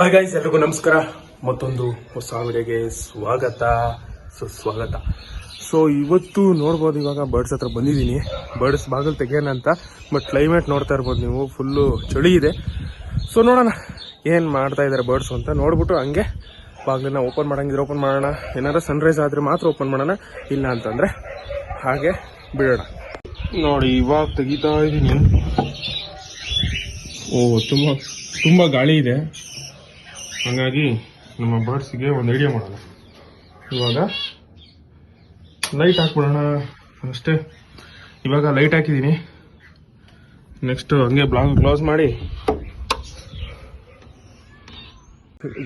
Hi guys ಎಲ್ರಿಗೂ ನಮಸ್ಕಾರ. ಮತ್ತೊಂದು ಹೊಸ ವಿಡಿಯೋಗೆ ಸ್ವಾಗತ. ಸುಸ್ವಾಗತ ಸೊ ಇವತ್ತು ನೋಡ್ಬೋದು ಇವಾಗ ಬರ್ಡ್ಸ್ ಹತ್ರ ಬಂದಿದ್ದೀನಿ. ಬರ್ಡ್ಸ್ ಬಾಗಿಲು ತೆಗಿಯೋಣ ಅಂತ ಬಟ್ ಕ್ಲೈಮೇಟ್ ನೋಡ್ತಾ ಇರ್ಬೋದು ನೀವು. ಫುಲ್ಲು ಚಳಿ ಇದೆ. ಸೊ ನೋಡೋಣ. ಏನು ಮಾಡ್ತಾ ಇದ್ದಾರೆ ಬರ್ಡ್ಸ್ ಅಂತ ನೋಡ್ಬಿಟ್ಟು ಹಂಗೆ ಬಾಗಿಲನ್ನ ಓಪನ್ ಮಾಡೋಂಗಿದ್ರೆ ಓಪನ್ ಮಾಡೋಣ. ಏನಾದ್ರು ಸನ್ರೈಸ್ ಆದರೆ ಮಾತ್ರ ಓಪನ್ ಮಾಡೋಣ. ಇಲ್ಲ ಅಂತಂದರೆ ಹಾಗೆ ಬಿಡೋಣ. ನೋಡಿ, ಇವಾಗ ತೆಗಿತಾ ಇದ್ದೀನಿ. ಓ, ತುಂಬ ತುಂಬ ಗಾಳಿ ಇದೆ. ಹಾಗಾಗಿ ನಮ್ಮ ಬರ್ಡ್ಸ್ಗೆ ಒಂದು ಐಡಿಯಾ ಮಾಡೋಣ. ಇವಾಗ ಲೈಟ್ ಹಾಕ್ಬಿಡೋಣ ಅಷ್ಟೇ. ಇವಾಗ ಲೈಟ್ ಹಾಕಿದ್ದೀನಿ. ನೆಕ್ಸ್ಟು ಹಂಗೆ ಬ್ಲಾಗ್ ಕ್ಲೋಸ್ ಮಾಡಿ.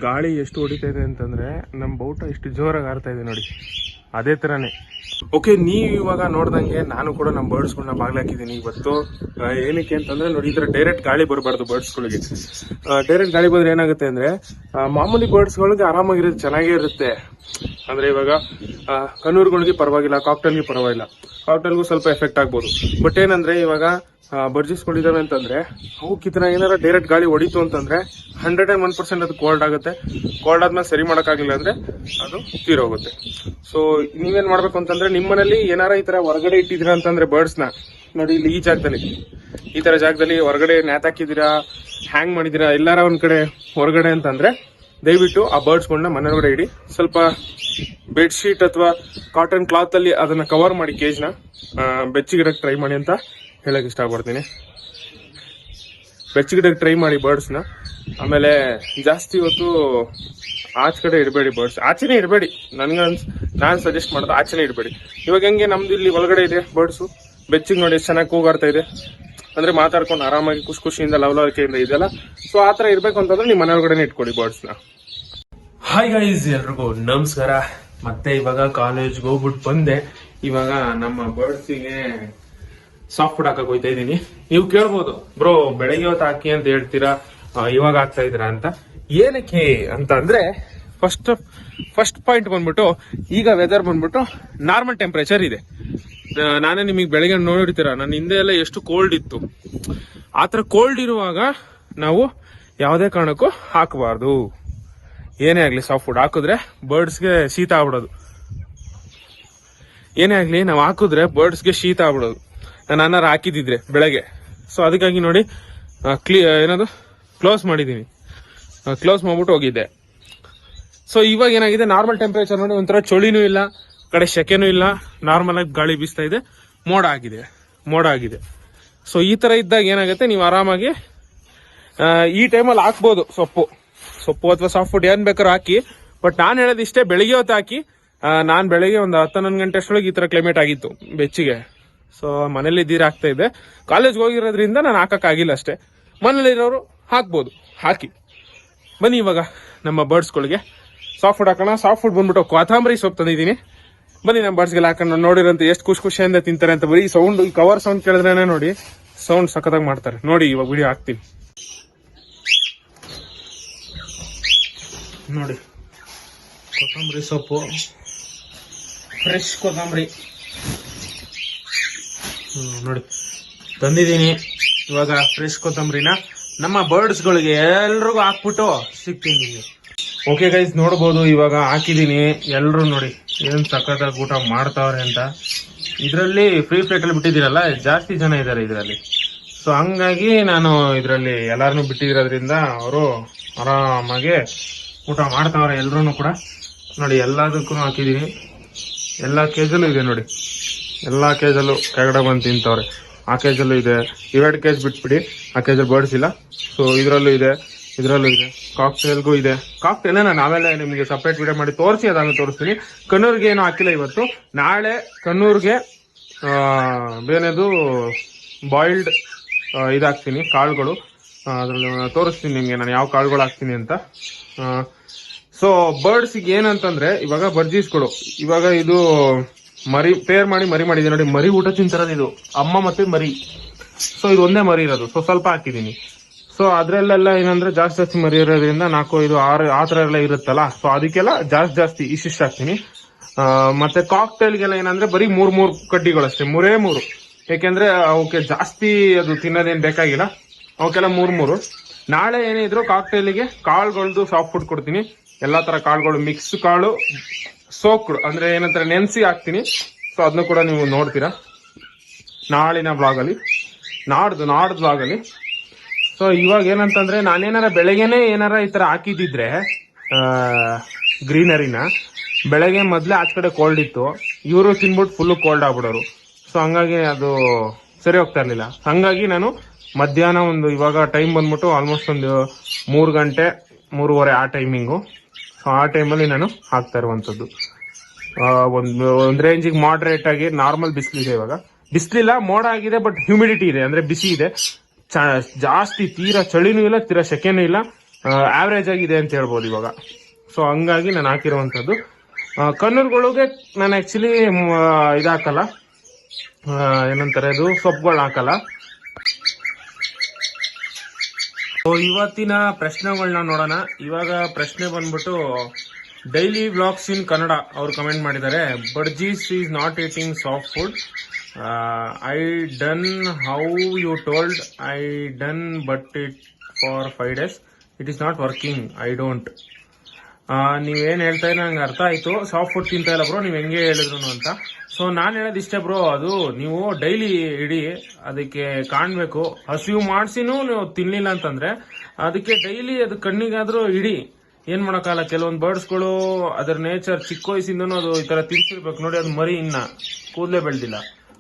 ಗಾಳಿ ಎಷ್ಟು ಹೊಡಿತಾ ಇದೆ ಅಂತಂದರೆ ನಮ್ಮ ಬೌಟ ಎಷ್ಟು ಜೋರಾಗಿ ಆರ್ತಾ ಇದೆ ನೋಡಿ. ಅದೇ ತರನೇ. ಓಕೆ, ನೀವು ಇವಾಗ ನೋಡ್ದಂಗೆ ನಾನು ಕೂಡ ನಮ್ಮ ಬರ್ಡ್ಸ್ಗಳನ್ನ ಬಾಗ್ಲಾಕಿದ್ದೀನಿ ಇವತ್ತು ಏನಕ್ಕೆ ಅಂತಂದ್ರೆ ನೋಡಿ, ಈ ತರ ಡೈರೆಕ್ಟ್ ಗಾಳಿ ಬರಬಾರ್ದು ಬರ್ಡ್ಸ್ಗಳಿಗೆ ಡೈರೆಕ್ಟ್ ಗಾಳಿ ಬಂದ್ರೆ ಏನಾಗುತ್ತೆ ಅಂದ್ರೆ ಮಾಮೂಲಿ ಬರ್ಡ್ಸ್ಗಳಿಗೆ ಆರಾಮಾಗಿರೋದು ಚೆನ್ನಾಗೇ ಇರುತ್ತೆ. ಅಂದ್ರೆ ಇವಾಗ ಕಣ್ಣೂರುಗಳಿಗೆ ಪರವಾಗಿಲ್ಲ ಕಾಕ್ಟೇಲ್ಗೆ ಪರವಾಗಿಲ್ಲ. ಕಾಕ್ಟೇಲ್ಗೂ ಸ್ವಲ್ಪ ಎಫೆಕ್ಟ್ ಆಗ್ಬೋದು. ಬಟ್ ಏನಂದ್ರೆ ಇವಾಗ ಬರ್ಜಿಸ್ಕೊಂಡಿದ್ದಾವೆ ಅಂತಂದ್ರೆ ಅವಕ್ಕೆ ಈ ತರ ಏನಾರ ಡೈರೆಕ್ಟ್ ಗಾಳಿ ಹೊಡಿತು ಅಂತಂದ್ರೆ ಹಂಡ್ರೆಡ್ ಅಂಡ್ ಒನ್ ಪರ್ಸೆಂಟ್ ಅದು ಕೋಲ್ಡ್ ಆಗುತ್ತೆ. ಕೋಲ್ಡ್ ಆದ್ಮೇಲೆ ಸರಿ ಮಾಡೋಕ್ಕಾಗಿಲ್ಲ ಅಂದ್ರೆ ಅದು ತೀರೋಗುತ್ತೆ ಸೊ ನೀವೇನ್ ಮಾಡ್ಬೇಕು ಅಂತಂದ್ರೆ, ನಿಮ್ಮನೇಲಿ ಏನಾರ ಈ ತರ ಹೊರಗಡೆ ಇಟ್ಟಿದ್ದೀರಾ ಅಂತಂದ್ರೆ ಬರ್ಡ್ಸ್ನ ನೋಡಿ ಇಲ್ಲಿ ಈ ಜಾಗದಲ್ಲಿ. ಈ ತರ ಜಾಗದಲ್ಲಿ ಹೊರಗಡೆ ನ್ಯಾತಾಕಿದ್ದೀರಾ ಹ್ಯಾಂಗ್ ಮಾಡಿದ್ದೀರಾ, ಎಲ್ಲಾರ ಒಂದ್ ಕಡೆ ಹೊರಗಡೆ ಅಂತಂದ್ರೆ ದಯವಿಟ್ಟು ಆ ಬರ್ಡ್ಸ್ಗಳನ್ನ ಮನೆಯೊಳಗಡೆ ಇಡಿ. ಸ್ವಲ್ಪ ಬೆಡ್ಶೀಟ್ ಅಥವಾ ಕಾಟನ್ ಕ್ಲಾತ್ ಅಲ್ಲಿ ಅದನ್ನ ಕವರ್ ಮಾಡಿ ಕೇಜ್ನ ಬೆಚ್ಚಗಿಡಕ್ಕೆ ಟ್ರೈ ಮಾಡಿ ಅಂತ ಹೇಳಕ್ ಇಷ್ಟಪಡ್ತೀನಿ. ಬೆಚ್ಚಗಿಡಕ್ಕೆ ಟ್ರೈ ಮಾಡಿ ಬರ್ಡ್ಸ್ನ ಆಮೇಲೆ ಜಾಸ್ತಿ ಹೊತ್ತು ಆಚೆ ಕಡೆ ಇಡಬೇಡಿ ಬರ್ಡ್ಸ್ ಆಚೆನೇ ಇಡಬೇಡಿ. ನನ್ಗನ್ಸ್ ನಾನು ಸಜೆಸ್ಟ್ ಮಾಡೋದು ಆಚೆನೇ ಇಡಬೇಡಿ. ಇವಾಗ ಹೆಂಗೆ ನಮ್ದು ಇಲ್ಲಿ ಒಳಗಡೆ ಇದೆ ಬರ್ಡ್ಸು ಬೆಚ್ಚಿಗೆ ನೋಡಿ ಚೆನ್ನಾಗಿ ಕೂಗಾಡ್ತಾ ಇದೆ. ಅಂದ್ರೆ ಮಾತಾಡ್ಕೊಂಡು ಆರಾಮಾಗಿ ಖುಷಿ ಖುಷಿಯಿಂದ ಲವಲವಿಕೆಯಿಂದ ಇದೆಲ್ಲ. ಸೊ ಆ ಥರ ಇರಬೇಕು ಅಂತಂದ್ರೆ ನಿಮ್ಮ ಇಟ್ಕೊಡಿ ಇಟ್ಕೊಡಿ ನ. ಹಾಯ್ ಗೈಸ್ ಎಲ್ರಿಗೂ ನಮಸ್ಕಾರ. ಮತ್ತೆ ಇವಾಗ ಕಾಲೇಜ್ಗೆ ಹೋಗ್ಬಿಟ್ಟು ಬಂದೆ. ಇವಾಗ ನಮ್ಮ ಬರ್ಡ್ಸಿಗೆ ಸಾಫ್ಟ್ ಫುಡ್ ಹಾಕಕ್ ಹೋಯ್ತಾ ಇದೀನಿ ನೀವು ಕೇಳ್ಬೋದು, ಬ್ರೋ, ಬೆಳಗ್ಗೆ ಹೊತ್ತು ಹಾಕಿ ಅಂತ ಹೇಳ್ತೀರಾ? ಇವಾಗ ಹಾಕ್ತಾ ಇದ್ರ ಅಂತ. ಏನಕ್ಕೆ ಅಂತ ಅಂದ್ರೆ ಫಸ್ಟ್ ಫಸ್ಟ್ ಪಾಯಿಂಟ್ ಬಂದ್ಬಿಟ್ಟು ಈಗ ವೆದರ್ ಬಂದ್ಬಿಟ್ಟು ನಾರ್ಮಲ್ ಟೆಂಪರೇಚರ್ ಇದೆ. ನಾನೇ ನಿಮಗೆ ಬೆಳಗ್ಗೆ ನೋಡಿರ್ತೀರ? ನನ್ನ ಹಿಂದೆ ಎಲ್ಲ ಎಷ್ಟು ಕೋಲ್ಡ್ ಇತ್ತು. ಆತರ ಕೋಲ್ಡ್ ಇರುವಾಗ ನಾವು ಯಾವುದೇ ಕಾರಣಕ್ಕೂ ಹಾಕಬಾರ್ದು. ಏನೇ ಆಗಲಿ ಸಾಫ್ಟ್ ಫುಡ್ ಹಾಕಿದ್ರೆ ಬರ್ಡ್ಸ್ಗೆ ಶೀತ ಆಗ್ಬಿಡೋದು. ಏನೇ ಆಗಲಿ ನಾವು ಹಾಕಿದ್ರೆ ಬರ್ಡ್ಸ್ಗೆ ಶೀತ ಆಗ್ಬಿಡೋದು. ನಾನು ಅನ್ನಾರು ಹಾಕಿದಿದ್ರೆ ಬೆಳಗ್ಗೆ. ಸೊ ಅದಕ್ಕಾಗಿ ನೋಡಿ ಕ್ಲೀ ಏನದು? ಕ್ಲೋಸ್ ಮಾಡಿದ್ದೀನಿ. ಕ್ಲೋಸ್ ಮಾಡ್ಬಿಟ್ಟು ಹೋಗಿದ್ದೆ. ಸೊ ಇವಾಗ ಏನಾಗಿದೆ? ನಾರ್ಮಲ್ ಟೆಂಪ್ರೇಚರ್ ನೋಡಿ ಒಂಥರ ಚಳಿನೂ ಇಲ್ಲ. ಕಡೆ ಶೆಕೆನೂ ಇಲ್ಲ. ನಾರ್ಮಲ್ ಆಗಿ ಗಾಳಿ ಬೀಸ್ತಾ ಇದೆ. ಮೋಡ ಆಗಿದೆ. ಮೋಡ ಆಗಿದೆ. ಸೊ ಈ ತರ ಇದ್ದಾಗ ಏನಾಗುತ್ತೆ? ನೀವು ಆರಾಮಾಗಿ ಈ ಟೈಮಲ್ಲಿ ಹಾಕ್ಬೋದು ಸೊಪ್ಪು. ಸೊಪ್ಪು ಅಥವಾ ಸಾಫ್ಟ್ ಫುಡ್ ಏನ್ ಬೇಕಾದ್ರೂ ಹಾಕಿ. ಬಟ್ ನಾನು ಹೇಳೋದು ಇಷ್ಟೇ, ಬೆಳಿಗ್ಗೆ ಹೊತ್ತು ಹಾಕಿ. ನಾನು ಬೆಳಿಗ್ಗೆ ಒಂದು ಹತ್ತು ಹನ್ನೊಂದು ಗಂಟೆ ಅಷ್ಟೊಳಗೆ ಈ ತರ ಕ್ಲೈಮೇಟ್ ಆಗಿತ್ತು ಬೆಚ್ಚಿಗೆ. ಸೊ ಮನೇಲಿ ಇದ್ದೀರ ಆಗ್ತಾ ಇದೆ. ಕಾಲೇಜ್ಗೆ ಹೋಗಿರೋದ್ರಿಂದ ನಾನು ಹಾಕಕ್ಕಾಗಿಲ್ಲ ಅಷ್ಟೇ. ಮನೇಲಿರೋರು ಹಾಕ್ಬೋದು. ಹಾಕಿ. ಬನ್ನಿ ಇವಾಗ ನಮ್ಮ ಬರ್ಡ್ಸ್ಗಳಿಗೆ ಸಾಫ್ಟ್ ಫುಡ್ ಹಾಕೋಣ. ಸಾಫ್ಟ್ ಫುಡ್ ಬಂದ್ಬಿಟ್ಟು ಕೊತ್ತಂಬರಿ ಸೊಪ್ಪು ತಂದಿದ್ದೀನಿ. ಬನ್ನಿ ನಮ್ಮ ಬರ್ಸ್ಗೆಲ್ಲ ಹಾಕೊಂಡು ನೋಡಿರಂತ ಎಷ್ಟು ಖುಷಿ ಖುಷಿಯಿಂದ ತಿಂತಾರೆ ಅಂತ ಬರೀ ಸೌಂಡ್ ಈ ಕವರ್ ಸೌಂಡ್ ಕೇಳಿದ್ರೇನೆ ನೋಡಿ ಸೌಂಡ್ ಸಖತ್ತಾಗಿ ಮಾಡ್ತಾರೆ. ನೋಡಿ ಇವಾಗ ವಿಡಿಯೋ ಹಾಕ್ತೀನಿ. ನೋಡಿ, ಕೊತ್ತಂಬರಿ ಸೊಪ್ಪು. ಫ್ರೆಶ್ ಕೊತ್ತಂಬರಿ. ನೋಡಿ, ತಂದಿದ್ದೀನಿ. ಇವಾಗ ಫ್ರೆಶ್ ಕೊತ್ತಂಬರಿನ ನಮ್ಮ ಬರ್ಡ್ಸ್ಗಳಿಗೆ ಎಲ್ರಿಗೂ ಹಾಕ್ಬಿಟ್ಟು ಸಿಗ್ತೀನಿ ನಿಮಗೆ ಓಕೆ ಗೈಸ್ ನೋಡ್ಬೋದು, ಇವಾಗ ಹಾಕಿದ್ದೀನಿ ಎಲ್ಲರೂ ನೋಡಿ ಏನು ಸಖತ್ತಾಗಿ ಊಟ ಮಾಡ್ತಾವ್ರೆ ಅಂತ. ಇದರಲ್ಲಿ ಫ್ರೀ ಫ್ಲೈಟಲ್ಲಿ ಬಿಟ್ಟಿದ್ದೀರಲ್ಲ, ಜಾಸ್ತಿ ಜನ ಇದ್ದಾರೆ ಇದರಲ್ಲಿ. ಸೊ ಹಂಗಾಗಿ ನಾನು ಇದರಲ್ಲಿ ಎಲ್ಲರನ್ನೂ ಬಿಟ್ಟಿರೋದ್ರಿಂದ ಅವರು ಆರಾಮಾಗಿ ಊಟ ಮಾಡ್ತಾವ್ರೆ ಎಲ್ಲರೂ ಕೂಡ. ನೋಡಿ ಎಲ್ಲದಕ್ಕೂ ಹಾಕಿದ್ದೀನಿ ಎಲ್ಲ ಕೇಜಲ್ಲೂ ಇದೆ ನೋಡಿ. ಎಲ್ಲ ಕೇಜಲ್ಲೂ ಕೆಳಗಡೆ ಬಂದು ತಿಂತವ್ರೆ. ಆ ಕೇಜಲ್ಲೂ ಇದೆ. ಇವೆರಡು ಕೇಜ್ ಬಿಟ್ಬಿಡಿ. ಆ ಕೇಜಲ್ಲಿ ಬರ್ಡ್ಸ್ ಇಲ್ಲ. ಸೊ ಇದರಲ್ಲೂ ಇದೆ. ಇದರಲ್ಲೂ ಇದೆ. ಕಾಕ್ಟೇಲ್ಗೂ ಇದೆ. ಕಾಕ್ಟೇಲ್ ನಾನು ಆಮೇಲೆ ನಿಮಗೆ ಸಪ್ರೇಟ್ ವಿಡಿಯೋ ಮಾಡಿ ತೋರಿಸಿ ಅದನ್ನು ತೋರಿಸ್ತೀನಿ. ಕಣ್ಣೂರ್ಗೆ ಏನು ಹಾಕಿಲ್ಲ ಇವತ್ತು. ನಾಳೆ ಕಣ್ಣೂರ್ಗೆ ಆ, ಬಾಯಿಲ್ಡ್ ಇದಾಕ್ತೀನಿ ಕಾಳುಗಳು. ಅದ್ರಲ್ಲಿ ತೋರಿಸ್ತೀನಿ ನಿಮಗೆ ನಾನು ಯಾವ ಕಾಳುಗಳು ಹಾಕ್ತೀನಿ ಅಂತ. ಸೊ ಬರ್ಡ್ಸ್ಗೆ ಏನಂತಂದ್ರೆ ಇವಾಗ ಬರ್ಜೀಸ್ಗಳು. ಇವಾಗ ಇದು ಮರಿ ಪೇರ್ ಮಾಡಿ ಮರಿ ಮಾಡಿದೆ. ನೋಡಿ ಮರಿ ಊಟ ತಿಂತಾರದು ಇದು. ಅಮ್ಮ ಮತ್ತೆ ಮರಿ. ಸೊ ಇದು ಒಂದೇ ಮರಿ ಇರೋದು. ಸೊ ಸ್ವಲ್ಪ ಹಾಕಿದೀನಿ ಸೊ ಅದ್ರಲ್ಲೆಲ್ಲ ಏನಂದ್ರೆ ಜಾಸ್ತಿ ಜಾಸ್ತಿ ಮರಿ ಇರೋದ್ರಿಂದ ನಾಲ್ಕು, ಐದು, ಆರು, ಆ ಥರ ಎಲ್ಲ ಇರುತ್ತಲ್ಲ? ಸೊ ಅದಕ್ಕೆಲ್ಲ ಜಾಸ್ತಿ ಜಾಸ್ತಿ ಇಷ್ಟಿಷ್ಟು ಹಾಕ್ತೀನಿ. ಮತ್ತೆ ಕಾಕ್ಟೈಲ್ಗೆಲ್ಲ ಏನಂದ್ರೆ ಬರೀ ಮೂರ್, ಮೂರು ಕಡ್ಡಿಗಳು ಅಷ್ಟೇ ಮೂರೇ ಮೂರು. ಏಕೆಂದ್ರೆ ಅವಕ್ಕೆ ಜಾಸ್ತಿ ಅದು ತಿನ್ನೋದೇನು ಬೇಕಾಗಿಲ್ಲ. ಅವಕ್ಕೆಲ್ಲ ಮೂರ್, ಮೂರು. ನಾಳೆ ಏನಿದ್ರು ಕಾಕ್ಟೈಲಿಗೆ ಕಾಳುಗಳದ್ದು ಸಾಫ್ಟ್ ಫುಡ್ ಕೊಡ್ತೀನಿ. ಎಲ್ಲಾ ತರ ಕಾಳುಗಳು ಮಿಕ್ಸ್ ಕಾಳು ಸೋಕ್ಡ್ ಅಂದ್ರೆ ಏನಂತಾರೆ, ನೆನ್ಸಿ ಹಾಕ್ತೀನಿ. ಸೊ ಅದನ್ನು ಕೂಡ ನೀವು ನೋಡ್ತೀರಾ? ನಾಳಿನ ಬ್ಲಾಗಲ್ಲಿ ನಾಡ್ದು ನಾಡ್ದು ಬ್ಲಾಗ್ ಅಲ್ಲಿ. ಸೊ ಇವಾಗ ಏನಂತಂದ್ರೆ ನಾನೇನಾರ ಬೆಳಗ್ಗೆನೆ ಏನಾರ ಈ ತರ ಹಾಕಿದ್ದಿದ್ರೆ ಗ್ರೀನರಿನ, ಬೆಳಗ್ಗೆ ಮೊದಲೇ ಆಚ ಕಡೆ ಕೋಲ್ಡ್ ಇತ್ತು. ಇವರು ತಿನ್ಬಿಟ್ಟು ಫುಲ್ ಕೋಲ್ಡ್ ಆಗ್ಬಿಡೋರು. ಸೊ ಹಂಗಾಗಿ ಅದು ಸರಿ ಹೋಗ್ತಾ ಇರ್ಲಿಲ್ಲ. ಹಂಗಾಗಿ ನಾನು ಮಧ್ಯಾಹ್ನ ಒಂದು ಇವಾಗ ಟೈಮ್ ಬಂದ್ಬಿಟ್ಟು ಆಲ್ಮೋಸ್ಟ್ ಒಂದು ಮೂರು ಗಂಟೆ, ಮೂರುವರೆ ಆ ಟೈಮಿಂಗು ಸೊ ಆ ಟೈಮಲ್ಲಿ ನಾನು ಹಾಕ್ತಾ ಇರುವಂಥದ್ದು. ಒಂದು ಒಂದು ರೇಂಜಿಗೆ ಮಾಡ್ರೇಟ್ ಆಗಿ ನಾರ್ಮಲ್ ಬಿಸಿಲಿದೆ ಇವಾಗ. ಬಿಸಿಲಿಲ್ಲ, ಮೋಡ ಆಗಿದೆ ಬಟ್ ಹ್ಯೂಮಿಡಿಟಿ ಇದೆ. ಅಂದರೆ ಬಿಸಿ ಇದೆ. ಜಾಸ್ತಿ ತೀರಾ ಚಳಿನೂ ಇಲ್ಲ, ತೀರಾ ಸೆಕೆನೂ ಇಲ್ಲ. ಆವ್ರೇಜ್ ಆಗಿದೆ ಅಂತ ಹೇಳ್ಬೋದು ಇವಾಗ. ಸೊ ಹಂಗಾಗಿ ನಾನು ಹಾಕಿರುವಂಥದ್ದು. ಕಣ್ಣುಗಳಿಗೆ ನಾನು ಆ್ಯಕ್ಚುಲಿ ಇದಾಕಲ್ಲ. ಏನಂತಾರೆ ಅದು? ಸೊಪ್ಪುಗಳು ಹಾಕಲ್ಲ. ಸೊ ಇವತ್ತಿನ ಪ್ರಶ್ನೆಗಳನ್ನ ನೋಡೋಣ. ಇವಾಗ ಪ್ರಶ್ನೆ ಬಂದ್ಬಿಟ್ಟು ಡೈಲಿ ವ್ಲಾಗ್ಸ್ ಇನ್ ಕನ್ನಡ ಅವ್ರು ಕಮೆಂಟ್ ಮಾಡಿದ್ದಾರೆ. Budgies is not eating soft food I done how you told I done but it for five days it is not working I don't ನೀವೇನು ಹೇಳ್ತಾ ಇದ್ರೆ ನಂಗೆ ಅರ್ಥ ಆಯಿತು. ಸಾಫ್ಟ್ ಫುಡ್ ತಿಂತಾ ಇಲ್ಲ ಬ್ರೋ ನೀವು ಹೆಂಗೆ ಹೇಳಿದ್ರು ಅಂತ. ಸೊ ನಾನು ಹೇಳೋದು ಇಷ್ಟೇ ಬ್ರೋ ಅದು ನೀವು ಡೈಲಿ ಇಡಿ ಅದಕ್ಕೆ ಕಾಣಬೇಕು. ಹಸಿವು ಮಾಡಿಸಿನೂ ನೀವು ತಿನ್ನಲಿಲ್ಲ ಅಂತಂದರೆ ಅದಕ್ಕೆ ಡೈಲಿ ಅದು ಕಣ್ಣಿಗಾದರೂ ಇಡಿ. ಏನ್ ಮಾಡೋಕ್ಕಲ್ಲ ಕೆಲವೊಂದು ಬರ್ಡ್ಸ್ಗಳು ಅದರ ನೇಚರ್ ಚಿಕ್ಕ ವಯಸ್ಸಿಂದನೂ ಅದು ಈ ಥರ ತಿನ್ಸಿರ್ಬೇಕು. ನೋಡಿ, ಅದು ಮರಿ ಇನ್ನ. ಕೂದಲೇ ಬೆಳೆದಿಲ್ಲ.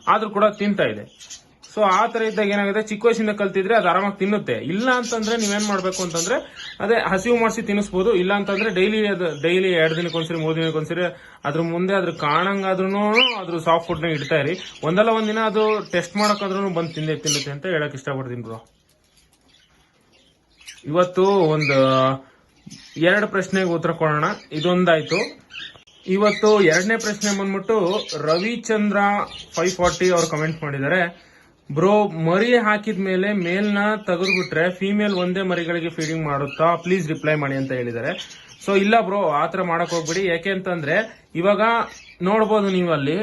ಆದ್ರೂ ಕೂಡ ತಿಂತಾ ಇದೆ. ಸೊ ಆ ತರ ಇದ್ದಾಗ ಏನಾಗುತ್ತೆ? ಚಿಕ್ಕ ವಯಸ್ಸಿಂದ ಕಲ್ತಿದ್ರೆ ಅದು ಆರಾಮಾಗಿ ತಿನ್ನುತ್ತೆ. ಇಲ್ಲ ಅಂತಂದ್ರೆ ನೀವೇನ್ ಮಾಡ್ಬೇಕು ಅಂತಂದ್ರೆ, ಅದೇ ಹಸಿವು ಮಾಡಿಸಿ ತಿನ್ನಿಸ್ಬೋದು. ಇಲ್ಲ ಅಂತಂದ್ರೆ ಡೈಲಿ ಅದು ಡೈಲಿ ಎರಡು ದಿನಕ್ಕೊಂದ್ಸರಿ ಮೂರು ದಿನಕ್ಕೊಂದ್ಸರಿ ಅದ್ರ ಮುಂದೆ ಅದ್ರ ಕಾಣಂಗಾದ್ರೂ ಅದ್ರ ಸಾಫ್ಟ್ ಫುಡ್ನ ಇಡ್ತಾ ಇರಿ. ಒಂದಲ್ಲ ಒಂದಿನ ಅದು ಟೆಸ್ಟ್ ಮಾಡಕ್ಕಾದ್ರೂ ಬಂದು ತಿಂದೆ ತಿನ್ನುತ್ತೆ ಅಂತ ಹೇಳಕ್ ಇಷ್ಟಪಡ್ತೀನಿ ಬ್ರೋ ಇವತ್ತು ಒಂದು, ಎರಡು ಪ್ರಶ್ನೆಗೆ ಉತ್ತರ ಕೊಡೋಣ. ಇದೊಂದಾಯ್ತು. ಇವತ್ತು ಎರಡನೇ ಪ್ರಶ್ನೆ ಬಂದ್ಬಿಟ್ಟು ರವಿಚಂದ್ರ ಫೈವ್ ಫಾರ್ಟಿ ಅವ್ರು ಕಮೆಂಟ್ ಮಾಡಿದ್ದಾರೆ. ಬ್ರೋ, ಮರಿ ಹಾಕಿದ ಮೇಲೆ ಮೇಲ್ನ ತೆಗೆದ್ಬಿಟ್ರೆ ಫಿಮೇಲ್ ಒಂದೇ ಮರಿಗಳಿಗೆ ಫೀಡಿಂಗ್ ಮಾಡುತ್ತಾ? ಪ್ಲೀಸ್ ರಿಪ್ಲೈ ಮಾಡಿ ಅಂತ ಹೇಳಿದ್ದಾರೆ. ಸೊ ಇಲ್ಲ ಬ್ರೋ ಆತರ ಮಾಡಕ್ ಹೋಗ್ಬಿಡಿ. ಯಾಕೆ ಅಂತಂದ್ರೆ, ಇವಾಗ ನೋಡ್ಬೋದು ನೀವು ಅಲ್ಲಿ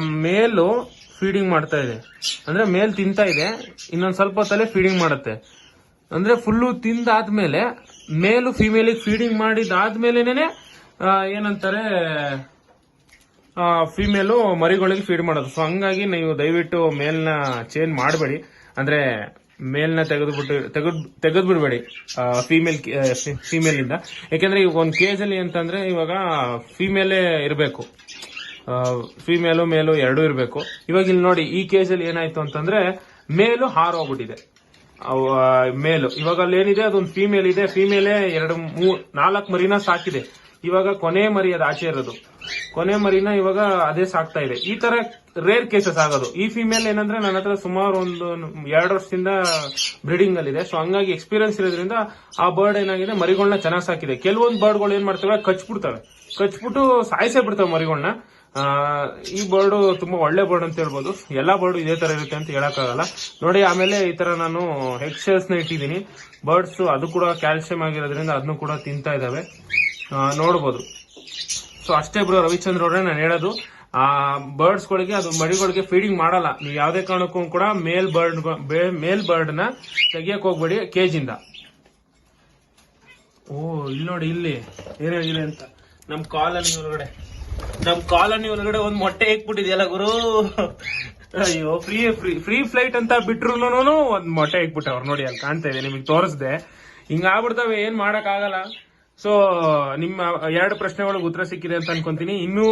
ಮೇಲು ಫೀಡಿಂಗ್ ಮಾಡ್ತಾ ಇದೆ. ಅಂದ್ರೆ ಮೇಲ್ ತಿಂತಾ ಇದೆ, ಇನ್ನೊಂದ್ ಸ್ವಲ್ಪ ಹೊತ್ತಲ್ಲೇ ಫೀಡಿಂಗ್ ಮಾಡುತ್ತೆ. ಅಂದ್ರೆ ಫುಲ್ಲು ತಿಂದಾದ್ಮೇಲೆ, ಮೇಲು ಫಿಮೇಲಿಗೆ ಫೀಡಿಂಗ್ ಮಾಡಿದಾದ್ಮೇಲೆನೆ ಏನಂತಾರೆ ಫಿಮೇಲು ಮರಿಗಳಿಗೆ ಫೀಡ್ ಮಾಡೋದು. ಸೊ ಹಂಗಾಗಿ ನೀವು ದಯವಿಟ್ಟು ಮೇಲ್ನ ಚೇಂಜ್ ಮಾಡಬೇಡಿ. ಅಂದ್ರೆ, ಮೇಲ್ನ ತೆಗೆದುಬಿಟ್ಟು, ತೆಗೆದು ತೆಗೆದು ಬಿಡ್ಬೇಡಿ ಫೀಮೇಲ್ ಫೀಮೇಲ್ ಇಂದ. ಯಾಕೆಂದ್ರೆ ಈಗ ಒಂದು ಕೇಜ್ ಅಲ್ಲಿ ಅಂತಂದ್ರೆ ಇವಾಗ ಫಿಮೇಲೇ ಇರಬೇಕು. ಫಿಮೇಲು ಮೇಲು ಎರಡೂ ಇರಬೇಕು. ಇವಾಗ ಇಲ್ಲಿ ನೋಡಿ, ಈ ಕೇಜ್ ಅಲ್ಲಿ ಏನಾಯ್ತು ಅಂತಂದ್ರೆ, ಮೇಲು ಹಾರೋಗ್ಬಿಟ್ಟಿದೆ. ಮೇಲು. ಇವಾಗ ಅಲ್ಲಿ ಏನಿದೆ ಅದೊಂದು ಫೀಮೇಲ್ ಇದೆ. ಫೀಮೇಲ್ ಎರಡು ಮೂರ್ ನಾಲ್ಕು ಮರಿನ ಸಾಕಿದೆ. ಇವಾಗ ಕೊನೆ ಮರಿ ಅದು ಆಚೆ ಇರೋದು. ಕೊನೆ ಮರಿನ ಇವಾಗ ಅದೇ ಸಾಕ್ತಾ ಇದೆ. ಈ ತರ ರೇರ್ ಕೇಸಸ್ ಆಗೋದು. ಈ ಫಿಮೇಲ್ ಏನಂದ್ರೆ ನನ್ನ ಹತ್ರ ಸುಮಾರು ಒಂದು ಎರಡು ವರ್ಷದಿಂದ ಬ್ರೀಡಿಂಗ್ ಅಲ್ಲಿ ಇದೆ ಸೊ ಹಂಗಾಗಿ ಎಕ್ಸ್ಪೀರಿಯನ್ಸ್ ಇರೋದ್ರಿಂದ ಆ ಬರ್ಡ್ ಏನಾಗಿದೆ ಮರಿಗಳನ್ನ ಚೆನ್ನಾಗಿ ಸಾಕಿದೆ. ಕೆಲವೊಂದು ಬರ್ಡ್ಗಳು ಏನ್ ಮಾಡ್ತವೆ? ಕಚ್ಬಿಡ್ತವೆ. ಕಚ್ಬಿಟ್ಟು ಸಾಯಿಸೇ ಬಿಡ್ತವೆ ಮರಿಗಳನ್ನ ಈ ಬರ್ಡ್ ತುಂಬಾ ಒಳ್ಳೆ ಬರ್ಡ್ ಅಂತ ಹೇಳ್ಬೋದು. ಎಲ್ಲಾ ಬರ್ಡ್ ಇದೇ ತರ ಇರುತ್ತೆ ಅಂತ ಹೇಳಕ್ಕಾಗಲ್ಲ. ನೋಡಿ, ಆಮೇಲೆ ಈ ತರ ನಾನು ಹೆಡ್ ಶೆಲ್ಸ್ನ ಇಟ್ಟಿದ್ದೀನಿ. ಬರ್ಡ್ಸ್ ಅದು ಕೂಡ ಕ್ಯಾಲ್ಸಿಯಂ ಆಗಿರೋದ್ರಿಂದ ಅದನ್ನು ಕೂಡ ತಿಂತಾ ಇದಾವೆ ನೋಡ್ಬೋದು. ಸೊ ಅಷ್ಟೇ ಬ್ರೋ, ರವಿಚಂದ್ರ ಅವರೇ ನಾನು ಹೇಳೋದು. ಆ ಬರ್ಡ್ಸ್ ಗಳಿಗೆ ಅದು ಮರಿಗಳಿಗೆ ಫೀಡಿಂಗ್ ಮಾಡಲ್ಲ. ನೀವು ಯಾವುದೇ ಕಾರಣಕ್ಕೂ ಕೂಡ ಮೇಲ್ ಬರ್ಡ್ ಮೇಲ್ ಬರ್ಡ್ನ ತೆಗಿಯಕ್ ಹೋಗ್ಬೇಡಿ ಕೇಜ್ ಇಂದ. ಓ, ಇಲ್ಲಿ ನೋಡಿ, ಇಲ್ಲಿ. ಏನಾಗಿದೆ ಅಂತ. ನಮ್ ಕಾಲನಿ ಒಳಗಡೆ. ನಮ್ ಕಾಲನಿ ಒಳಗಡೆ ಒಂದ್ ಮೊಟ್ಟೆ ಇಕ್ಬಿಟ್ಟಿದೆಯಲ್ಲ ಗುರು? ಅಯ್ಯೋ ಫ್ರೀ ಫ್ರೀ ಫ್ರೀ ಫ್ಲೈಟ್ ಅಂತ ಬಿಟ್ರು ಒಂದ್ ಮೊಟ್ಟೆ ಇಕ್ಬಿಟ್ಟವ್ರು. ನೋಡಿ, ಅಲ್ಲಿ ಕಾಣ್ತಾ ಇದೆ, ನಿಮಗೆ ತೋರಿಸ್ದೆ. ಹಿಂಗೆ ಆಗ್ಬಿಡ್ತಾವೆ, ಏನ್ ಮಾಡಕ್ ಆಗಲ್ಲ ಸೊ ನಿಮ್ಮ ಎರಡು ಪ್ರಶ್ನೆಗಳಿಗೆ ಉತ್ತರ ಸಿಕ್ಕಿದೆ ಅಂತ ಅನ್ಕೊಂತೀನಿ. ಇನ್ನೂ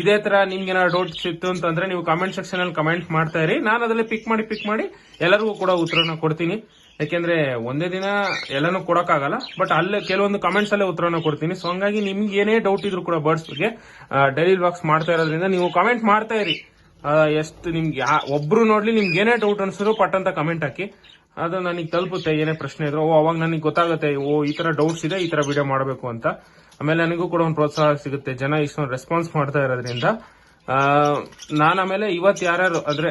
ಇದೇ ತರ ನಿಮ್ಗೆ ಏನಾದ್ರು ಡೌಟ್ಸ್ ಇತ್ತು ಅಂತಂದ್ರೆ ನೀವು ಕಮೆಂಟ್ ಸೆಕ್ಷನ್ ಅಲ್ಲಿ ಕಮೆಂಟ್ ಮಾಡ್ತಾ ಇರಿ. ನಾನು ಅದರಲ್ಲಿ ಪಿಕ್ ಮಾಡಿ ಪಿಕ್ ಮಾಡಿ ಎಲ್ಲರಿಗೂ ಕೂಡ ಉತ್ತರನ ಕೊಡ್ತೀನಿ. ಯಾಕೆಂದ್ರೆ ಒಂದೇ ದಿನ ಎಲ್ಲಾನು ಕೊಡಕ್ಕಾಗಲ್ಲ ಬಟ್ ಅಲ್ಲೇ ಕೆಲವೊಂದು ಕಮೆಂಟ್ಸ್ ಅಲ್ಲೇ ಉತ್ತರನ ಕೊಡ್ತೀನಿ. ಸೊ ಹಂಗಾಗಿ ನಿಮ್ಗೆ ಏನೇ ಡೌಟ್ ಇದ್ರು ಕೂಡ ಬರ್ಡ್ಸ್ ಬಗ್ಗೆ ಡೈಲಿ ಬಾಕ್ಸ್ ಮಾಡ್ತಾ ಇರೋದ್ರಿಂದ ನೀವು ಕಮೆಂಟ್ ಮಾಡ್ತಾ ಇರಿ. ಎಷ್ಟು ನಿಮ್ಗೆ ಒಬ್ರು ನೋಡ್ಲಿ ನಿಮ್ಗೆ ಏನೇ ಡೌಟ್ ಅನ್ಸಿದ್ರು ಪಟ್ ಅಂತ ಕಮೆಂಟ್ ಹಾಕಿ. ಅದು ನನಗೆ ತಲುಪುತ್ತೆ, ಏನೇ ಪ್ರಶ್ನೆ ಇದ್ರು, ಓ, ಅವಾಗ ನನಗೆ ಗೊತ್ತಾಗುತ್ತೆ, ಓ, ಈ ತರ ಡೌಟ್ಸ್ ಇದೆ, ಈ ತರ ವಿಡಿಯೋ ಮಾಡಬೇಕು ಅಂತ. ಆಮೇಲೆ ನನಗೂ ಕೂಡ ಒಂದು ಪ್ರೋತ್ಸಾಹ ಸಿಗುತ್ತೆ, ಜನ ಇಷ್ಟೊಂದು ರೆಸ್ಪಾನ್ಸ್ ಮಾಡ್ತಾ ಇರೋದ್ರಿಂದ. ನಾನು ಆಮೇಲೆ ಇವತ್ತು ಯಾರ್ಯಾರು ಅಂದ್ರೆ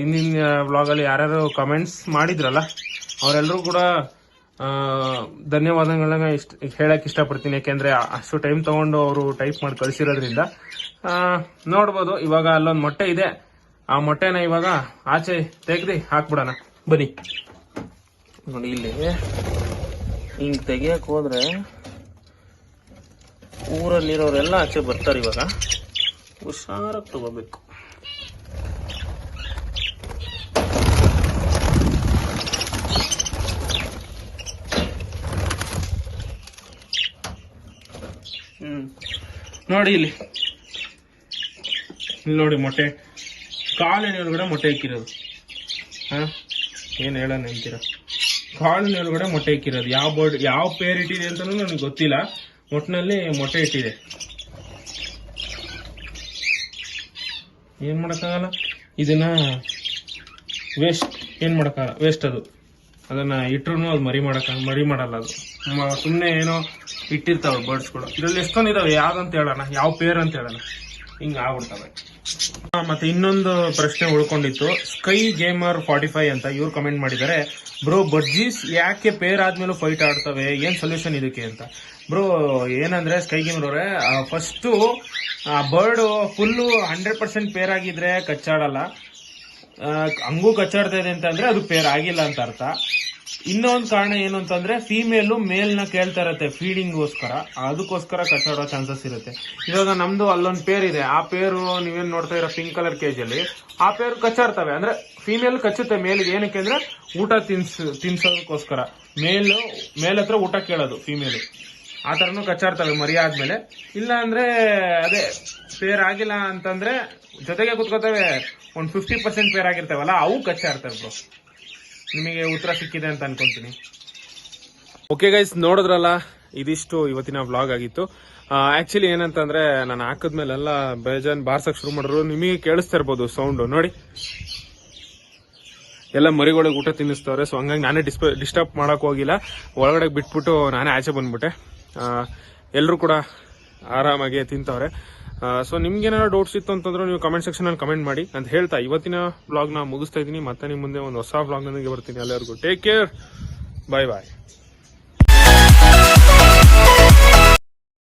ಹಿಂದಿನ ವ್ಲಾಗಲ್ಲಿ ಯಾರ್ಯಾರು ಕಮೆಂಟ್ಸ್ ಮಾಡಿದ್ರಲ್ಲ ಅವರೆಲ್ಲರೂ ಕೂಡ ಧನ್ಯವಾದಗಳನ್ನ ಇಷ್ಟ, ಹೇಳಕ್ ಇಷ್ಟಪಡ್ತೀನಿ. ಯಾಕೆಂದ್ರೆ ಅಷ್ಟು ಟೈಮ್ ತಗೊಂಡು ಅವರು ಟೈಪ್ ಮಾಡಿ ಕಳಿಸಿರೋದ್ರಿಂದ ನೋಡ್ಬೋದು, ಇವಾಗ ಅಲ್ಲೊಂದು ಮೊಟ್ಟೆ ಇದೆ. ಆ ಮೊಟ್ಟೆನ ಇವಾಗ ಆಚೆ ತೆಗ್ದು ಹಾಕ್ಬಿಡೋಣ. ಬನ್ನಿ. ನೋಡಿ ಇಲ್ಲಿ. ಹಿಂಗ್ ತೆಗಿಯಕ್ ಹೋದ್ರೆ ಊರಲ್ಲಿರೋರೆಲ್ಲ ಆಚೆ ಬರ್ತಾರೆ ಇವಾಗ. ಹುಷಾರಾಗಿ ತಗೋಬೇಕು. ಹ್ಮ್. ನೋಡಿ ಇಲ್ಲಿ. ಇಲ್ಲಿ ನೋಡಿ ಮೊಟ್ಟೆ. ಕಾಲಿನ ಒಳಗಡೆ ಮೊಟ್ಟೆ ಇಕ್ಕಿರೋದು. ಹಾ? ಏನು ಹೇಳೋಣ ಅಂತೀರ? ಕಾಳಿನ ಒಳಗಡೆ ಮೊಟ್ಟೆ ಇಕ್ಕಿರೋದು. ಯಾವ ಬರ್ಡ್ ಯಾವ ಪೇರ್ ಇಟ್ಟಿದೆ ಅಂತ ನನಗೆ ಗೊತ್ತಿಲ್ಲ. ಒಟ್ಟಿನಲ್ಲಿ ಮೊಟ್ಟೆ ಇಟ್ಟಿದೆ. ಏನ್ ಮಾಡಕ್ಕಾಗಲ್ಲ? ಇದನ್ನ ವೇಸ್ಟ್ ಏನ್ ಮಾಡಕ್ಕಾಗಲ್ಲ? ವೇಸ್ಟ್ ಅದು. ಅದನ್ನ ಇಟ್ಟರು ಅದು ಮರಿ ಮಾಡಕ್ಕ ಮರಿ ಮಾಡಲ್ಲ ಅದು. ಸುಮ್ನೆ ಏನೋ ಇಟ್ಟಿರ್ತಾವೆ ಬರ್ಡ್ಸ್ಗಳು ಇದರಲ್ಲಿ ಎಷ್ಟೊಂದಿದಾವೆ ಯಾವ್ದಂತ ಹೇಳೋಣ? ಯಾವ ಪೇರ್ ಅಂತ ಹೇಳೋಣ? ಹಿಂಗ ಆಗ್ಬಿಡ್ತವೆ ಮತ್ತೆ ಇನ್ನೊಂದು ಪ್ರಶ್ನೆ ಉಳ್ಕೊಂಡಿತ್ತು. ಸ್ಕೈ ಗೇಮರ್ ಫಾರ್ಟಿ ಫೈವ್ ಅಂತ ಇವ್ರು ಕಮೆಂಟ್ ಮಾಡಿದ್ದಾರೆ. ಬ್ರೋ ಬಡ್ಜೀಸ್ ಯಾಕೆ ಪೇರ್ ಆದ್ಮೇಲೆ ಫೈಟ್ ಆಡ್ತವೆ? ಏನ್ ಸೊಲ್ಯೂಷನ್ ಇದಕ್ಕೆ ಅಂತ? ಬ್ರೋ ಏನಂದ್ರೆ ಸ್ಕೈ ಗೇಮರ್ ಅವರೇ first bird full hundred percent pair ಆಗಿದ್ರೆ ಕಚ್ಚಾಡಲ್ಲ. ಹಂಗೂ ಕಚ್ಚಾಡ್ತಾ ಇದೆ ಅಂತಂದ್ರೆ ಅದು ಪೇರ್ ಆಗಿಲ್ಲ ಅಂತ ಅರ್ಥ. ಇನ್ನೊಂದು ಕಾರಣ ಏನು ಅಂತಂದ್ರೆ ಫೀಮೇಲು ಮೇಲ್ನ ಕೇಳ್ತಾ ಇರತ್ತೆ ಫೀಡಿಂಗ್ಗೋಸ್ಕರ ಅದಕ್ಕೋಸ್ಕರ ಕಚ್ಚಾಡೋ ಚಾನ್ಸಸ್ ಇರುತ್ತೆ. ಇವಾಗ ನಮ್ದು ಅಲ್ಲೊಂದು ಪೇರ್ ಇದೆ. ಆ ಪೇರು ನೀವೇನ್ ನೋಡ್ತಾ ಇರೋ ಪಿಂಕ್ ಕಲರ್ ಕೇಜಲ್ಲಿ ಆ ಪೇರು ಕಚ್ಚಾಡ್ತವೆ. ಅಂದ್ರೆ ಫೀಮೇಲ್ ಕಚ್ಚುತ್ತೆ ಮೇಲ್ಗೆ. ಏನಕ್ಕೆ ಅಂದ್ರೆ ಊಟ ತಿನ್ಸ್, ತಿನ್ಸೋದಕ್ಕೋಸ್ಕರ. ಮೇಲು ಮೇಲ್ ಹತ್ರ ಊಟ ಕೇಳೋದು ಫೀಮೇಲು ಆ ತರನು ಕಚ್ಚಾಡ್ತವೆ ಮರಿ ಆದ್ಮೇಲೆ ಇಲ್ಲ ಅಂದ್ರೆ ಅದೇ ಪೇರ್ ಆಗಿಲ್ಲ ಅಂತಂದ್ರೆ ಜೊತೆಗೆ ಕುತ್ಕೋತವೆ, ಒಂದ್ ಫಿಫ್ಟಿ ಪರ್ಸೆಂಟ್ ಪೇರ್ ಆಗಿರ್ತವಲ್ಲ, ಅವು ಕಚ್ಚಾಡ್ತವೆ ಬ್ರೋ ನಿಮಗೆ ಉತ್ತರ ಸಿಕ್ಕಿದೆ ಅಂತ ಅನ್ಕೊಂತೀನಿ. ಓಕೆ ಗೈಸ್ ನೋಡಿದ್ರಲ್ಲ, ಇದಿಷ್ಟು ಇವತ್ತಿನ ವ್ಲಾಗ್ ಆಗಿತ್ತು. ಆಕ್ಚುಲಿ ಏನಂತಂದ್ರೆ, ನಾನು ಹಾಕಿದ್ಮೇಲೆಲ್ಲ ಬೇಜಾನ್ ಬಾರ್ಸಕ್ ಶುರು ಮಾಡಿದ್ರು. ನಿಮಗೆ ಕೇಳಿಸ್ತಾ ಇರ್ಬೋದು ಸೌಂಡ್ ನೋಡಿ. ಎಲ್ಲ ಮರಿಗಳಿಗೆ ಊಟ ತಿನ್ನಿಸ್ತವ್ರೆ ಸೊ ಹಂಗಾಗಿ ನಾನೇ ಡಿಸ್ಪ ಡಿಸ್ಟರ್ಬ್ ಮಾಡಕ್ ಹೋಗಿಲ್ಲ. ಒಳಗಡೆ ಬಿಟ್ಬಿಟ್ಟು ನಾನೇ ಆಚೆ ಬಂದ್ಬಿಟ್ಟೆ. ಎಲ್ಲರೂ ಕೂಡ ಆರಾಮಾಗಿ ತಿಂತವ್ರೆ. ಸೊ ನಿಮ್ಗೆ ಏನಾದ್ರು ಡೌಟ್ಸ್ ಇತ್ತು ಅಂತಂದ್ರೆ ನೀವು ಕಮೆಂಟ್ ಸೆಕ್ಷನ್ ಅಲ್ಲಿ ಕಮೆಂಟ್ ಮಾಡಿ. ಅಂತ ಹೇಳ್ತಾ, ಇವತ್ತಿನ ಬ್ಲಾಗ್ ವ್ಲಾಗ್ನ ಮುಗಿಸ್ತಾ ಇದ್ದೀನಿ. ಮತ್ತೆ ನಿಮ್ಮ ಮುಂದೆ ಒಂದು ಹೊಸ ಬ್ಲಾಗ್ ನನಗೆ ಬರ್ತೀನಿ. ಎಲ್ಲರಿಗೂ ಟೇಕ್ ಕೇರ್ ಬಾಯ್ ಬಾಯ್